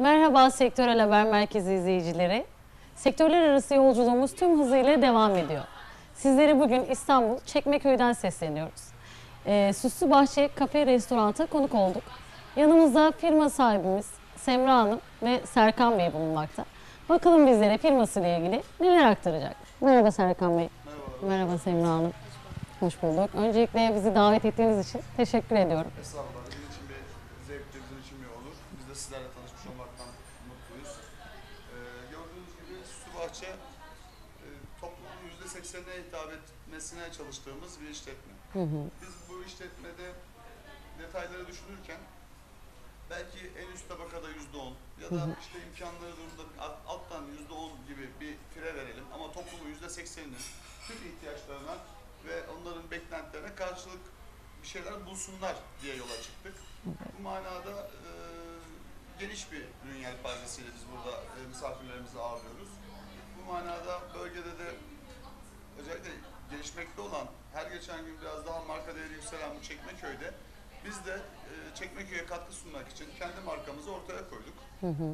Merhaba Sektörel Haber Merkezi izleyicileri. Sektörler arası yolculuğumuz tüm hızıyla devam ediyor. Sizlere bugün İstanbul Çekmeköy'den sesleniyoruz. Ee, Süslü Bahçe Kafe Restorant'a konuk olduk. Yanımızda firma sahibimiz Semra Hanım ve Serkan Bey bulunmakta. Bakalım bizlere firmasıyla ilgili neler aktaracak. Merhaba Serkan Bey. Merhaba. Merhaba Semra Hanım. Hoş bulduk. Öncelikle bizi davet ettiğiniz için teşekkür ediyorum. Estağfurullah. %80'e hitap etmesine çalıştığımız bir işletme. Hı hı. Biz bu işletmede detayları düşünürken belki en üst tabakada yüzde on ya da işte imkanları durumda alttan yüzde on gibi bir fire verelim ama toplumun yüzde sekseninin tüm ihtiyaçlarına ve onların beklentilerine karşılık bir şeyler bulsunlar diye yola çıktık. Bu manada e, geniş bir ürün yelpazesiyle biz burada e, misafirlerimizi ağırlıyoruz. Bu manada bölgede de özellikle gelişmekte olan her geçen gün biraz daha marka değeri yükselen bu Çekmeköy'de biz de e, Çekmeköy'e katkı sunmak için kendi markamızı ortaya koyduk. Hı hı.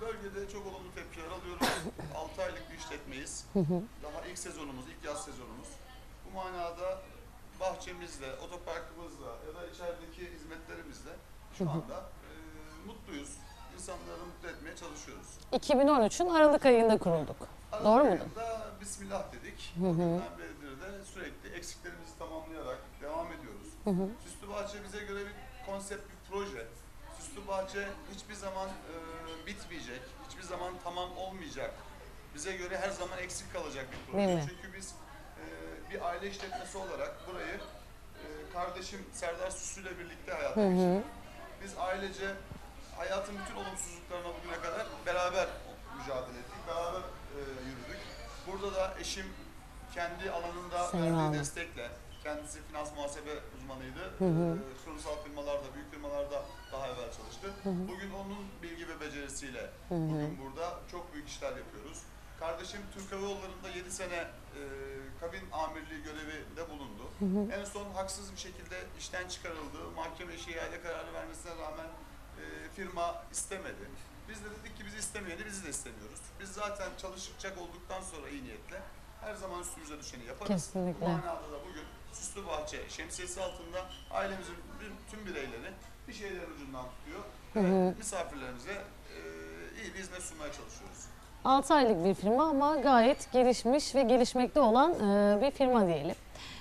Bölgede çok olumlu tepkiler alıyoruz. 6 aylık bir işletmeyiz. Daha ilk sezonumuz, ilk yaz sezonumuz. Bu manada bahçemizle, otoparkımızla ya da içerideki hizmetlerimizle şu anda e, mutluyuz. İnsanları mutlu etmeye çalışıyoruz. 2013'ün Aralık ayında kurulduk. Doğru Aralık mudur? ayında Bismillah dedik. Hı hı. Beridir de sürekli eksiklerimizi tamamlayarak devam ediyoruz. Hı hı. Süslü Bahçe bize göre bir konsept, bir proje. Süslü Bahçe hiçbir zaman e, bitmeyecek, hiçbir zaman tamam olmayacak. Bize göre her zaman eksik kalacak bir proje. Değil mi? Çünkü biz e, bir aile işletmesi olarak burayı e, kardeşim Serdar Süslü ile birlikte hayata geçirdik. Biz ailece hayatın bütün olumsuzluklarına bugüne kadar beraber mücadele ettik, beraber e, yürüdük. Burada da eşim kendi alanında Sayın verdiği destekle, kendisi finans muhasebe uzmanıydı. Hı hı. E, kurumsal firmalarda, büyük firmalarda daha evvel çalıştı. Bugün onun bilgi ve becerisiyle Hı hı. bugün burada çok büyük işler yapıyoruz. Kardeşim Türk Hava Yolları'nda 7 sene e, kabin amirliği görevinde bulundu. En son haksız bir şekilde işten çıkarıldı. Mahkeme ihale kararı vermesine rağmen firma istemedi. Biz de dedik ki biz istemeyeni biz de istemiyoruz. Biz zaten çalışacak olduktan sonra iyi niyetle her zaman üstümüze düşeni yaparız. Kesinlikle. Bu manada da bugün Süslü Bahçe şemsiyesi altında ailemizin tüm bireyleri bir şeylerin ucundan tutuyor. Ve misafirlerimize e, iyi bir hizmet sunmaya çalışıyoruz. 6 aylık bir firma ama gayet gelişmiş ve gelişmekte olan e, bir firma diyelim.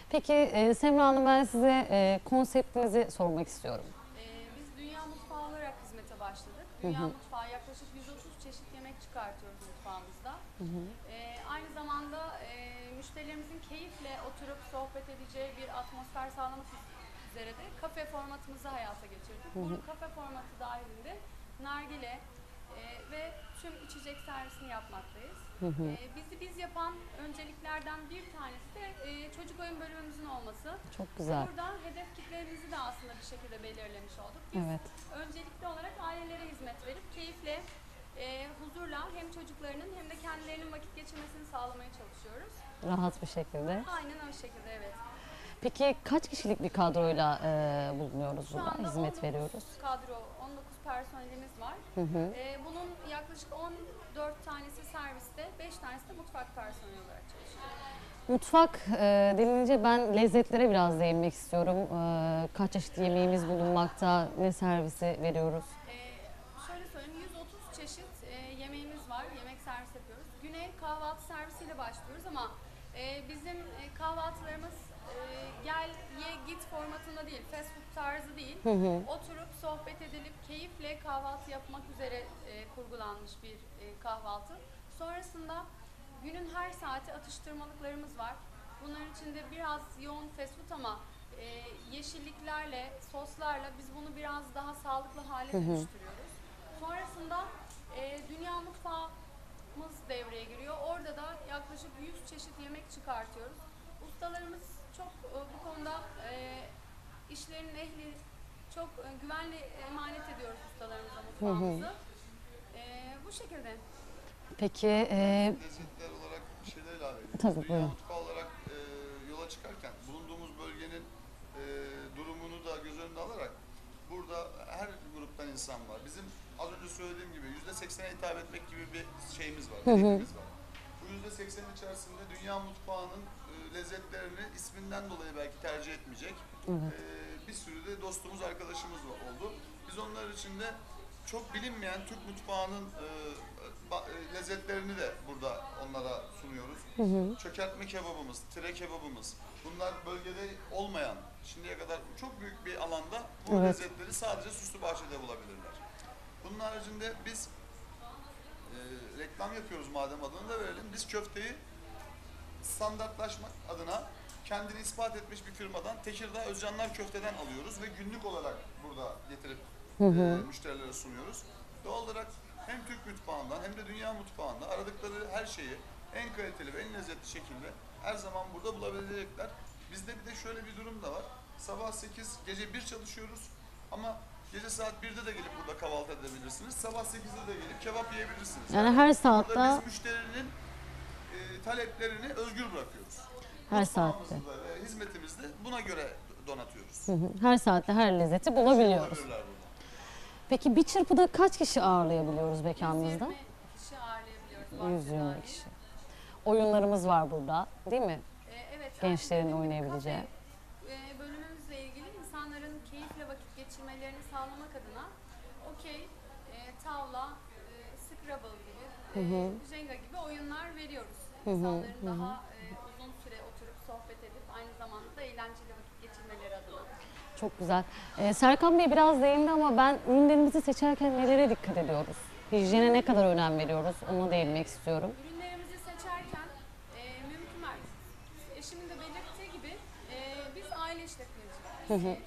Peki e, Semra Hanım ben size e, konseptinizi sormak istiyorum. Dünya Mutfağı yaklaşık 130 çeşit yemek çıkartıyoruz mutfağımızda. Ee, aynı zamanda e, müşterilerimizin keyifle oturup sohbet edeceği bir atmosfer sağlamak üzere de kafe formatımızı hayata geçirdik. Bu kafe formatı dahilinde nargile e, ve tüm içecek servisini yapmaktayız. Ee, bizi biz yapan önceliklerden bir tanesi de e, çocuk oyun bölümümüzün olması. Çok güzel. Burada hedef kitlerimizi de aslında bir şekilde belirlemiş olduk. Biz Evet. öncelikli olarak ailelere hizmet verip keyifle, e, huzurla hem çocuklarının hem de kendilerinin vakit geçirmesini sağlamaya çalışıyoruz. Rahat bir şekilde. Aynen o şekilde evet. Peki kaç kişilik bir kadroyla e, bulunuyoruz Şu burada, anda hizmet 19 veriyoruz? kadro, 19 personelimiz var. Hı hı. E, bunun yaklaşık 14 tanesi serviste, 5 tanesi de mutfak personeli olarak çalışıyor. Mutfak e, denilince ben lezzetlere biraz değinmek istiyorum. E, kaç çeşit yemeğimiz bulunmakta, ne servisi veriyoruz? Ee, şöyle söyleyeyim 130 çeşit e, yemeğimiz var. Yemek servis yapıyoruz. Güne kahvaltı servisiyle başlıyoruz ama e, bizim e, kahvaltılarımız e, gel ye git formatında değil. Fast food tarzı değil. Hı hı. Oturup sohbet edilip keyifle kahvaltı yapmak üzere e, kurgulanmış bir e, kahvaltı. Sonrasında günün her saati atıştırmalıklarımız var. Bunların içinde biraz yoğun fast food ama e, yeşilliklerle, soslarla biz bunu biraz daha sağlıklı hale dönüştürüyoruz. Sonrasında e, dünya mutfağımız devreye giriyor. Orada da yaklaşık 100 çeşit yemek çıkartıyoruz. Ustalarımız çok e, bu konuda e, işlerinin ehli çok e, güvenli emanet ediyoruz ustalarımıza mutfağımızı. E, bu şekilde. Peki e, Lezzetler olarak bir şeyler ilave edeyim. Tabii, buyurun. mutfağı olarak e, yola çıkarken bulunduğumuz bölgenin e, durumunu da göz önüne alarak burada her gruptan insan var. Bizim az önce söylediğim gibi yüzde seksene hitap etmek gibi bir şeyimiz var, hedefimiz var. Bu yüzde seksen içerisinde dünya mutfağının e, lezzetlerini isminden dolayı belki tercih etmeyecek e, bir sürü de dostumuz, arkadaşımız var- oldu. Biz onlar için de çok bilinmeyen Türk mutfağının e, ba- e, lezzetlerini de burada onlara sunuyoruz. Çökertme kebabımız, tire kebabımız. Bunlar bölgede olmayan, şimdiye kadar çok büyük bir alanda bu Evet. lezzetleri sadece Süslü Bahçe'de bulabilirler. Bunun haricinde biz e, reklam yapıyoruz madem adını da verelim. Biz köfteyi standartlaşmak adına kendini ispat etmiş bir firmadan Tekirdağ Özcanlar Köfte'den alıyoruz ve günlük olarak burada getirip e, müşterilere sunuyoruz. Doğal olarak hem Türk mutfağından hem de dünya mutfağında aradıkları her şeyi en kaliteli ve en lezzetli şekilde her zaman burada bulabilecekler. Bizde bir de şöyle bir durum da var. Sabah 8, gece 1 çalışıyoruz ama gece saat 1'de de gelip burada kahvaltı edebilirsiniz. Sabah 8'de de gelip kebap yiyebilirsiniz. Yani her Burada saatte biz müşterinin e, taleplerini özgür bırakıyoruz. Her Mutfağımızı saatte. da, e, hizmetimizi de buna göre donatıyoruz. Hı hı, her saatte her lezzeti bulabiliyoruz. Peki bir çırpıda kaç kişi ağırlayabiliyoruz 120 mekanımızda? kişi ağırlayabiliyoruz. 120 bahçede kişi. Oyunlarımız var burada değil mi? Ee, evet, Gençlerin aslında oynayabileceği. kafe, e, bölümümüzle ilgili insanların keyifle vakit geçirmelerini sağlamak adına okey, e, tavla, e, Scrabble gibi, e, Jenga gibi oyunlar veriyoruz. İnsanların daha e, uzun süre oturup sohbet edip aynı zamanda da eğlenceli vakit geçirmeleri adına. Çok güzel. Ee, Serkan Bey biraz değindi ama ben ürünlerimizi seçerken nelere dikkat ediyoruz? Hijyene ne kadar önem veriyoruz? Ona değinmek istiyorum. Ürünlerimizi seçerken e, mümkün mertebe eşimin de belirttiği gibi e, biz aile işletmecileriyiz.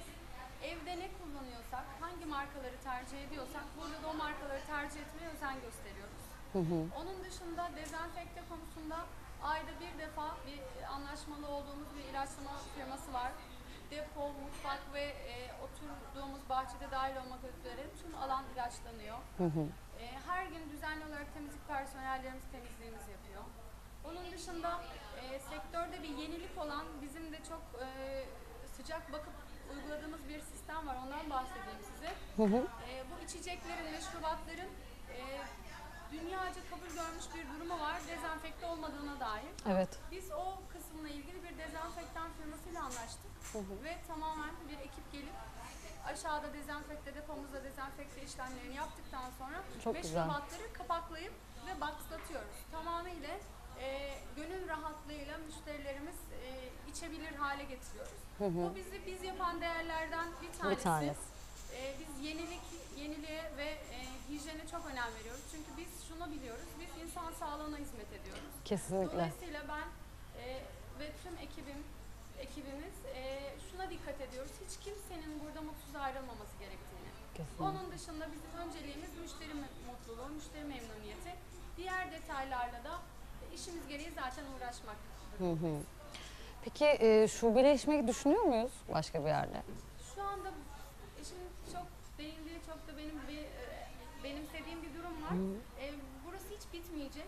Evde ne kullanıyorsak, hangi markaları tercih ediyorsak burada da o markaları tercih etmeye özen gösteriyoruz. Onun dışında dezenfekte konusunda ayda bir defa bir anlaşmalı olduğumuz bir ilaçlama firması var. Depo, mutfak ve e, oturduğumuz bahçede dahil olmak üzere tüm alan ilaçlanıyor. E, her gün düzenli olarak temizlik personellerimiz temizliğimizi yapıyor. Onun dışında e, sektörde bir yenilik olan bizim de çok e, sıcak bakıp uyguladığımız bir sistem var. Ondan bahsedeyim size. E, bu içeceklerin, meşrubatların e, dünyaca kabul görmüş bir durumu var. Dezenfekte olmadığına dair. Evet. Biz o kısımla ilgili bir dezenfektan firmasıyla anlaştık ve tamamen bir ekip gelip aşağıda dezenfekte depomuzda dezenfekte işlemlerini yaptıktan sonra Çok güzel. meşrubatları kapaklayıp ve boxlatıyoruz. Tamamıyla e, gönül rahatlığıyla müşterilerimiz e, içebilir hale getiriyoruz. Bu bizi biz yapan değerlerden bir tanesi. Bir tanesi. E, biz yenilik, yeniliğe ve e, hijyene çok önem veriyoruz. Çünkü biz şunu biliyoruz, biz insan sağlığına hizmet ediyoruz. Kesinlikle. Dolayısıyla ben e, ve tüm ekibim, ekibimiz e, şuna dikkat ediyoruz. Hiç kimsenin burada mutsuz ayrılmaması gerektiğini. Kesinlikle. Onun dışında bizim önceliğimiz müşteri mutluluğu, müşteri memnuniyeti. Diğer detaylarla da işimiz gereği zaten uğraşmak. Peki e, şubeleşmeyi düşünüyor muyuz başka bir yerde? Şu anda işin çok değindiği, çok da benim bir e, benimsediğim bir durum var. E, burası hiç bitmeyecek.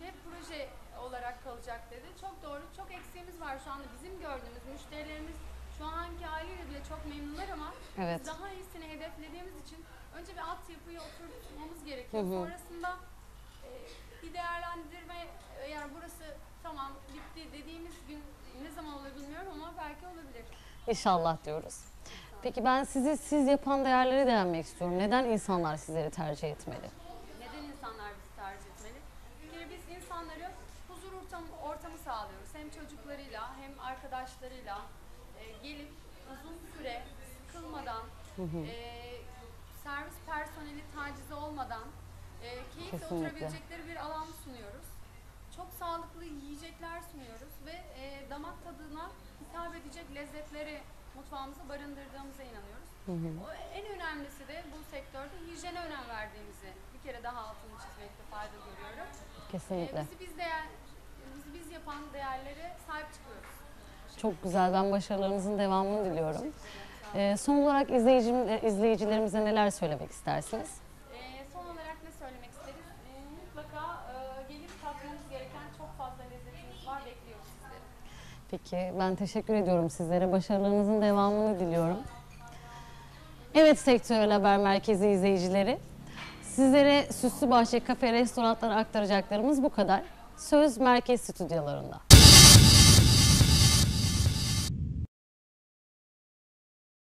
Hep proje olarak kalacak dedi. Çok doğru. Çok eksiğimiz var şu anda. Bizim gördüğümüz müşterilerimiz şu anki haliyle bile çok memnunlar ama Evet. biz daha iyisini hedeflediğimiz için önce bir altyapıyı oturtmamız gerekiyor. Sonrasında e, bir değerlendirme yani burası tamam bitti dediğimiz gün ne zaman olur bilmiyorum ama belki olabilir. İnşallah diyoruz. Peki ben sizi siz yapan değerlere değinmek istiyorum. Neden insanlar sizleri tercih etmeli? Neden insanlar bizi tercih etmeli? Bir kere biz insanları huzur ortamı, ortamı sağlıyoruz. Hem çocuklarıyla hem arkadaşlarıyla e, gelip uzun süre sıkılmadan, e, servis personeli tacizi olmadan e, keyifle Kesinlikle. oturabilecekleri bir alan sunuyoruz. Çok sağlıklı yiyecekler sunuyoruz ve e, damak tadına hitap edecek lezzetleri mutfağımıza barındırdığımıza inanıyoruz. O en önemlisi de bu sektörde hijyene önem verdiğimizi bir kere daha altını çizmekte fayda görüyorum. Kesinlikle. bizi biz değer, bizi biz yapan değerlere sahip çıkıyoruz. Çok güzel. Ben başarılarınızın devamını diliyorum. E, son olarak izleyicim, e, izleyicilerimize neler söylemek istersiniz? Ee, son olarak ne söylemek isteriz? Ee, mutlaka e, gelip tatmanız gereken çok fazla lezzetimiz var. Bekliyoruz sizleri. Peki ben teşekkür ediyorum sizlere. Başarılarınızın devamını diliyorum. Evet Sektörel Haber Merkezi izleyicileri. Sizlere Süslü Bahçe Kafe restoranları aktaracaklarımız bu kadar. Söz merkez stüdyolarında.